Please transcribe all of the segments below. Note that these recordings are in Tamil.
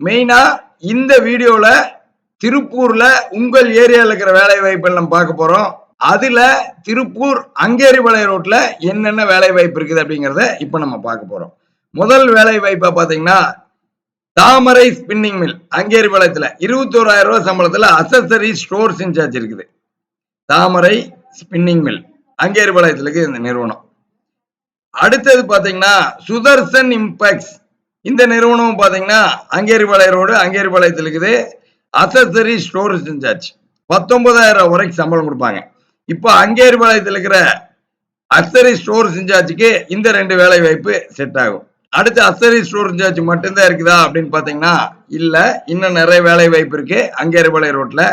மெயினா இந்த வீடியோல திருப்பூர்ல உங்கள் ஏரியால இருக்கிற வேலை வாய்ப்பு நம்ம பார்க்க போறோம். அதுல திருப்பூர் அங்கேரிபாளைய ரோட்ல என்னென்ன வேலை வாய்ப்பு இருக்குது அப்படிங்கறத இப்ப நம்ம பார்க்க போறோம். முதல் வேலை வாய்ப்பா பாத்தீங்கன்னா தாமரை ஸ்பின்னிங் மில் அங்கேரிபாளையத்துல இருபத்தி ஓராயிரம் ரூபாய் சம்பளத்துல அசசரி ஸ்டோர்ஸ் இன்சார்ஜ் இருக்குது. தாமரை ஸ்பின்னிங் மில் அங்கேரிபாளையத்துல இருக்குது இந்த நிறுவனம். அடுத்தது பாத்தீங்கன்னா சுதர்சன் இம்பாக்ட்ஸ் இந்த நிறுவனம் பாத்தீங்கன்னா அங்கேரிபாளைய ரோடு அங்கேரிபாளையத்தில் இருக்குது. அசசரி ஸ்டோரேஜ் இன்சார்ஜ் பத்தொன்பதாயிரம் வரைக்கும் சம்பளம் கொடுப்பாங்க. இப்போ அங்கேரிபாளையத்தில் இருக்கிற அசரி ஸ்டோரேஜ் இன்சார்ஜுக்கு இந்த ரெண்டு வேலை வாய்ப்பு செட் ஆகும். அடுத்து அசரி ஸ்டோர் இன்சார்ஜ் மட்டும்தான் இருக்குதா அப்படின்னு பார்த்தீங்கன்னா இல்லை. இன்னும் நிறைய வேலை வாய்ப்பு இருக்கு அங்கேரிபாளைய ரோட்டில்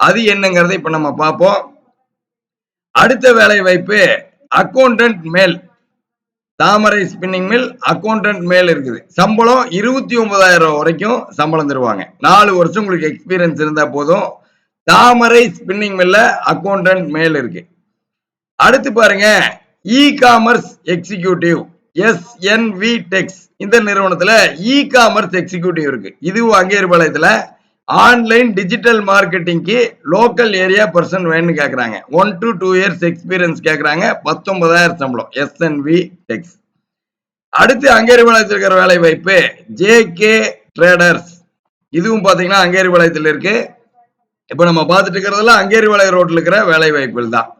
அது என்னங்கிறத இப்போ நம்ம பார்ப்போம். அடுத்த வேலை வாய்ப்பு அக்கௌண்டன்ட் மேல். தாமரை ஸ்பின்னிங் மில் அக்கௌண்டன்ட் மேல் இருக்குது. சம்பளம் இருபத்தி ஒன்பதாயிரம் வரைக்கும் சம்பளம் தருவாங்க. நாலு வருஷம் உங்களுக்கு எக்ஸ்பீரியன்ஸ் இருந்தா போதும். தாமரை ஸ்பின்னிங் மில்ல அக்கௌண்டன்ட் மேல் இருக்கு. அடுத்து பாருங்க இ காமர்ஸ் எக்ஸிக்யூட்டிவ் எஸ்என்வி டெக்ஸ் இந்த நிறுவனத்துல இ காமர்ஸ் எக்ஸிக்யூட்டிவ் இருக்கு. இதுவும் அங்கேரிபாளையத்துல ஆன்லைன் டிஜிட்டல் மார்க்கெட்டிங்க்கு லோக்கல் ஏரியா பர்சன் வேணும்னு கேட்குறாங்க one to two years experience கேட்குறாங்க பத்தொன்பதாயிரம் சம்பளம். எஸ்என்வி டெக்ஸ் அடுத்து அங்கேரிபாளையத்தில் இருக்கிற வேலை வாய்ப்பு ஜேகே ட்ரேடர்ஸ் இதுவும் பாத்தீங்கன்னா அங்கேரிபாளையத்தில் இருக்கு. இப்போ நம்ம பார்த்துட்டு இருக்கிறதெல்லாம் அங்கேரிபாளையம் ரோட்டில் இருக்கிற வேலை வாய்ப்புகள் தான்.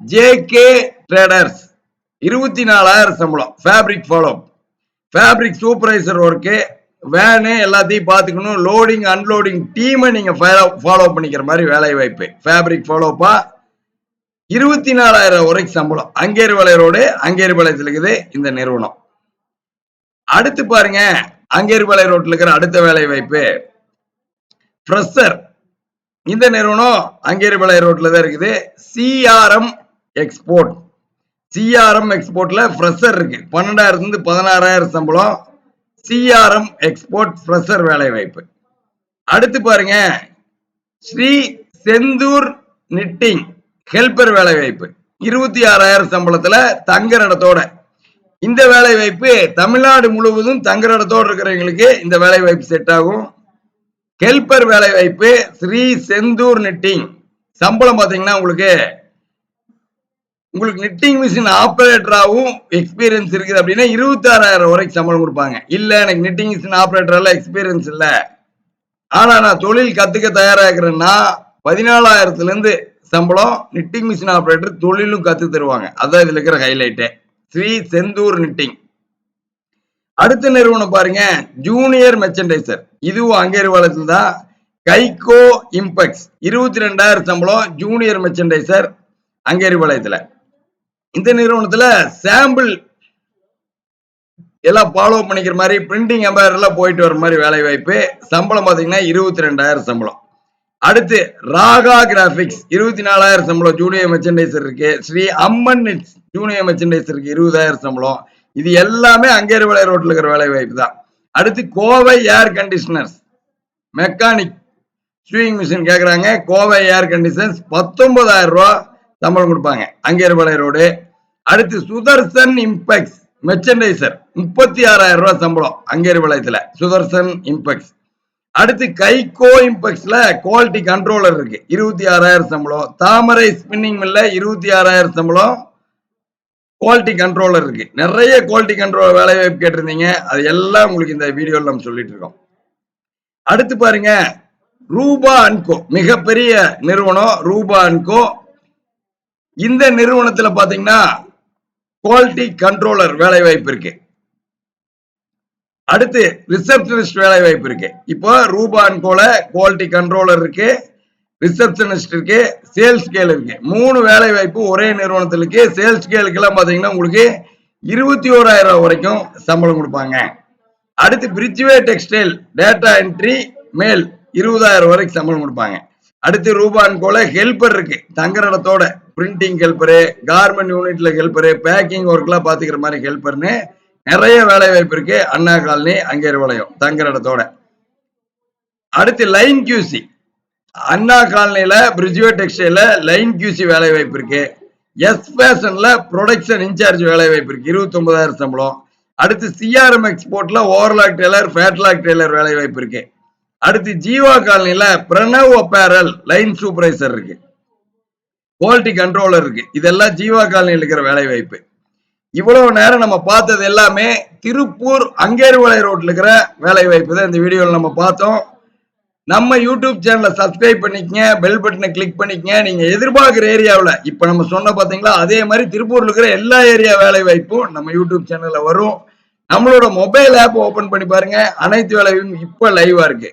ஜேகே ட்ரேடர்ஸ் இருபத்தி நாலாயிரம் சம்பளம். Fabric follow fabric supervisor work van எல்லாத்தையும் பார்த்துக்கணும். லோடிங் அன்லோடிங் டீமை நீங்கள் ஃபாலோ பண்ணிக்கிற மாதிரி வேலை வாய்ப்பு. ஃபேப்ரிக் ஃபாலோப்பா இருபத்தி நாலாயிரம் வரைக்கும் சம்பளம். அங்கேரிபாளைய ரோடு அங்கேரிபாளையத்தில் இருக்குது இந்த நிறுவனம். அடுத்து பாருங்க அங்கேரிபாளைய ரோட்டில் இருக்கிற அடுத்த வேலை வாய்ப்பு. ஃப்ரெஷர் இந்த நிறுவனம் அங்கேரிபாளைய ரோட்டில் தான் இருக்குது. சிஆர்எம் எக்ஸ்போர்ட் சிஆர்எம் எக்ஸ்போர்ட்ல ஃப்ரெஷர் இருக்கு. பன்னெண்டாயிரத்துலேருந்து பதினாறாயிரம் சம்பளம். சிஆர்எம் எக்ஸ்போர்ட் ஃப்ரெஷர் வேலை வாய்ப்பு அடுத்து பாருங்க ஸ்ரீ செந்தூர் நிட்டிங் ஹெல்பர் வேலை வாய்ப்பு இருபத்தி ஆறாயிரம் சம்பளத்துல தங்குற இடத்தோட. இந்த வேலை வாய்ப்பு தமிழ்நாடு முழுவதும் தங்குற இடத்தோட இருக்கிறவங்களுக்கு இந்த வேலை வாய்ப்பு செட் ஆகும். ஹெல்பர் வேலை வாய்ப்பு ஸ்ரீ செந்தூர் நிட்டிங் சம்பளம் பாத்தீங்கன்னா உங்களுக்கு உங்களுக்கு நிட்டிங் மிஷின் ஆப்ரேட்டராகவும் எக்ஸ்பீரியன்ஸ் இருக்குது அப்படின்னா இருபத்தி ஆறாயிரம் வரைக்கும் சம்பளம் கொடுப்பாங்க. இல்லை எனக்கு நிட்டிங் மிஷின் ஆப்ரேட்டரால எக்ஸ்பீரியன்ஸ் இல்லை. ஆனால் நான் தொழில் கற்றுக்க தயாராகிறேன்னா இருக்கிறேன்னா சம்பளம் நிட்டிங் மிஷின் ஆப்ரேட்டர் தொழிலும் கற்று தருவாங்க. அதான் இதில் இருக்கிற ஹைலைட்டு ஸ்ரீ செந்தூர் நிட்டிங் அடுத்த நிறுவனம் பாருங்க ஜூனியர் மெர்ச்சன்டைசர் இதுவும் அங்கேரிவாளத்தில் தான். கைகோ இம்பெக்ஸ் இருபத்தி ரெண்டாயிரம் சம்பளம் ஜூனியர் மெர்ச்சன்டைசர் அங்கேரிபாளையத்துல இந்த நிறுவனத்துல சாம்பிள் எல்லாம் ஃபாலோ பண்ணிக்கிற மாதிரி பிரிண்டிங் எம்பையர் எல்லாம் போயிட்டு வர மாதிரி வேலை வாய்ப்பு. சம்பளம் பாத்தீங்கன்னா இருபத்தி ரெண்டாயிரம் சம்பளம். அடுத்து ராகா கிராபிக்ஸ் இருபத்தி நாலாயிரம் சம்பளம். ஜூனியர் மெர்ச்சன்டைசர் இருக்கு. ஸ்ரீ அம்மன் ஜூனியர் மெர்ச்சன்டைசர் இருக்கு. இருபதாயிரம் சம்பளம். இது எல்லாமே அங்கேரிபாளைய ரோட்ல இருக்கிற வேலை வாய்ப்பு தான். அடுத்து Kovai air conditioners mechanic sewing machine கேக்குறாங்க. கோவை ஏர் கண்டிஷனர்ஸ் பத்தொன்பதாயிரம் ரூபா சம்பளம் கொடுப்பாங்க. அங்கேரிபாளைய ரோடு. அடுத்து சுதர்சன் இம்பெக்ஸ் மெர்ச்சன்டைசர் முப்பத்தி ஆறாயிரம் ரூபாய் சம்பளம் அங்கேரிபாளையத்துல. சுதர்சன் இம்பெக்ஸ். அடுத்து கைகோ இம்பெக்ஸ்ல குவாலிட்டி கண்ட்ரோலர் இருக்கு. இருபத்தி ஆறாயிரம் சம்பளம். தாமரை ஸ்பின்னிங் மில்ல இருபத்தி ஆறாயிரம் சம்பளம் குவாலிட்டி கண்ட்ரோலர் இருக்கு. நிறைய குவாலிட்டி கண்ட்ரோல் வேலை வாய்ப்பு கேட்டிருந்தீங்க. அது எல்லாம் உங்களுக்கு இந்த வீடியோல நம்ம சொல்லிட்டு இருக்கோம். அடுத்து பாருங்க ரூபா அன்கோ மிகப்பெரிய நிறுவனம் ரூபா அன்கோ. இந்த நிறுவனத்துல பாத்தீங்கன்னா குவாலிட்டி கண்ட்ரோலர் வேலை வாய்ப்பு இருக்கு. அடுத்து ரிசப்ஷனிஸ்ட் வேலை வாய்ப்பு இருக்கு. இப்போ ரூபான் போல குவாலிட்டி கண்ட்ரோலர் இருக்கு ரிசப்ஷனிஸ்ட் இருக்கு சேல்ஸ் ஸ்கேல் இருக்கு. மூணு வேலை வாய்ப்பு ஒரே நிறுவனத்துல இருக்கு. சேல்ஸ் ஸ்கேலுக்கெல்லாம் பார்த்தீங்கன்னா பாத்தீங்கன்னா உங்களுக்கு இருபத்தி ஓராயிரம் ரூபாய் வரைக்கும் சம்பளம் கொடுப்பாங்க. அடுத்து பிரிட்ஜ்வே டெக்ஸ்டைல் டேட்டா என்ட்ரி மேல் இருபதாயிரம் வரைக்கும் சம்பளம் கொடுப்பாங்க. அடுத்து ரூபான் போல ஹெல்பர் இருக்கு. தங்குற இடத்தோட பிரிண்டிங் ஹெல்பரு கார்மெண்ட் யூனிட்ல ஹெல்பரு பேக்கிங் ஒர்க்லாம் பாத்துக்கிற மாதிரி ஹெல்பர்னு நிறைய வேலை வாய்ப்பு இருக்கு. அண்ணா காலனி அங்கேர்பாளையம் தங்குற இடத்தோட. அடுத்து லைன் கியூசி அண்ணா காலனியில பிரிட்ஜ்வே டெக்ஸ்டைல லைன் கியூசி வேலை வாய்ப்பு இருக்கு. எஸ் ஃபேஷன்ல ப்ரொடக்ஷன் இன்சார்ஜ் வேலை வாய்ப்பு இருக்கு. இருபத்தி ஒன்பதாயிரம் சம்பளம். அடுத்து சிஆர்எம் எக்ஸ்போர்ட்ல ஓவர்லாக் டெய்லர் ஃபேட்லாக் டெய்லர் வேலை வாய்ப்பு இருக்கு. அடுத்து ஜீவா காலனில பிரணவ் அப்பேரல் லைன் சூப்பர்வைசர் இருக்கு. குவாலிட்டி கண்ட்ரோலர் இருக்கு. இதெல்லாம் ஜீவா காலனியில் இருக்கிற வேலை வாய்ப்பு. இவ்வளவு நேரம் நம்ம பார்த்தது எல்லாமே திருப்பூர் அங்கேர்வலை ரோட்ல இருக்கிற வேலை வாய்ப்பு தான் இந்த வீடியோவில் நம்ம பார்த்தோம். நம்ம யூடியூப் சேனலை சப்ஸ்கிரைப் பண்ணிக்கங்க பெல் பட்டனை கிளிக் பண்ணிக்கங்க. நீங்க எதிர்பார்க்குற ஏரியாவில் இப்போ நம்ம சொன்ன பார்த்தீங்களா அதே மாதிரி திருப்பூர்ல இருக்கிற எல்லா ஏரியா வேலை வாய்ப்பும் நம்ம யூடியூப் சேனல்ல வரும். நம்மளோட மொபைல் ஆப் ஓபன் பண்ணி பாருங்க. அனைத்து வேலையும் இப்போ லைவா இருக்கு.